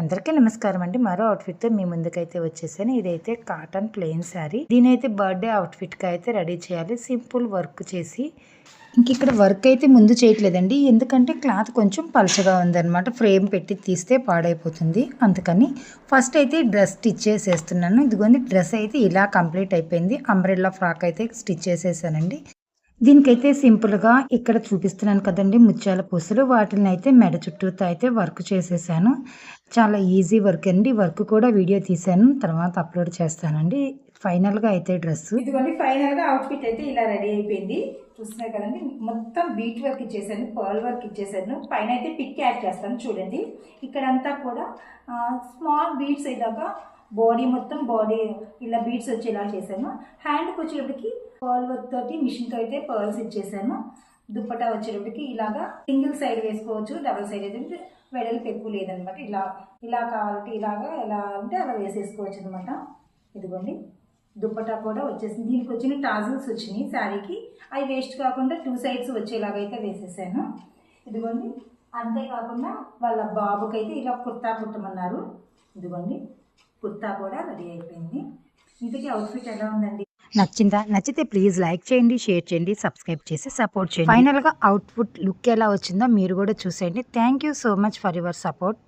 అందరికీ నమస్కారం అండి. మరో అవుట్ఫిట్తో మీ ముందుకైతే వచ్చేసాను. ఇదైతే కాటన్ ప్లెయిన్ శారీ దీని అయితే బర్త్డే అవుట్ఫిట్కి అయితే రెడీ చేయాలి. సింపుల్ వర్క్ చేసి. ఇంక ఇక్కడ వర్క్ అయితే ముందు చేయట్లేదండి. ఎందుకంటే క్లాత్ కొంచెం పలచగా ఉందన్నమాట. ఫ్రేమ్ పెట్టి తీస్తే పాడైపోతుంది. అందుకని ఫస్ట్ అయితే డ్రెస్ స్టిచ్ చేసేస్తున్నాను. ఇదిగోండి డ్రెస్ అయితే ఇలా కంప్లీట్ అయిపోయింది. అంబ్రెల్లా ఫ్రాక్ అయితే స్టిచ్ చేసేసానండి. దీనికైతే సింపుల్గా ఇక్కడ చూపిస్తున్నాను కదండి ముత్యాల పూసలు. వాటిని అయితే మెడ చుట్టూతో అయితే వర్క్ చేసేసాను. చాలా ఈజీ వర్క్ అండి. వర్క్ కూడా వీడియో తీసాను తర్వాత అప్లోడ్ చేస్తానండి. ఫైనల్గా అయితే డ్రెస్. ఇదిగోండి ఫైనల్గా అవుట్ఫిట్ అయితే ఇలా రెడీ అయిపోయింది. చూస్తున్నారు కదండి మొత్తం బీట్ వర్క్ ఇచ్చేసాను పర్ల్ వర్క్ ఇచ్చేసాను. పైన అయితే పిక్ యాడ్ చేస్తాను చూడండి. ఇక్కడంతా కూడా స్మాల్ బీట్స్ ఇలాగా బాడీ మొత్తం బాడీ ఇలా బీట్స్ వచ్చేలా చేశాను. హ్యాండ్కి వచ్చేటప్పటికి పర్ల్ వర్క్ తోటి మిషన్తో అయితే పర్ల్స్ ఇచ్చేసాను దుప్పటా వచ్చేటప్పటికి ఇలాగా సింగిల్ సైడ్ వేసుకోవచ్చు డబుల్ సైడ్ అయితే వెడల్పు ఎక్కువ లేదనమాట. ఇలా ఇలా కావాలంటే ఇలాగా ఎలా అంటే అలా వేసేసుకోవచ్చు అనమాట. ఇదిగోండి. దుప్పటా కూడా వచ్చేసింది. దీనికి వచ్చిన టాజిల్స్ వచ్చినాయి శారీకి. అవి వేస్ట్ కాకుండా టూ సైడ్స్ వచ్చేలాగైతే వేసేసాను. ఇదిగోండి. అంతేకాకుండా వాళ్ళ బాబుకైతే ఇలా కుర్తా కుట్టమన్నారు. ఇదిగోండి. కుర్తా కూడా రెడీ అయిపోయింది. ఇంతకీ అవుట్ఫిట్ ఎలా ఉందండి? నచ్చిందా? నచ్చితే ప్లీజ్ లైక్ చేయండి షేర్ చేయండి సబ్స్క్రైబ్ చేసి సపోర్ట్ చేయండి. ఫైనల్గా అవుట్పుట్ లుక్ ఎలా వచ్చిందో మీరు కూడా చూసేయండి. Thank you so much for your support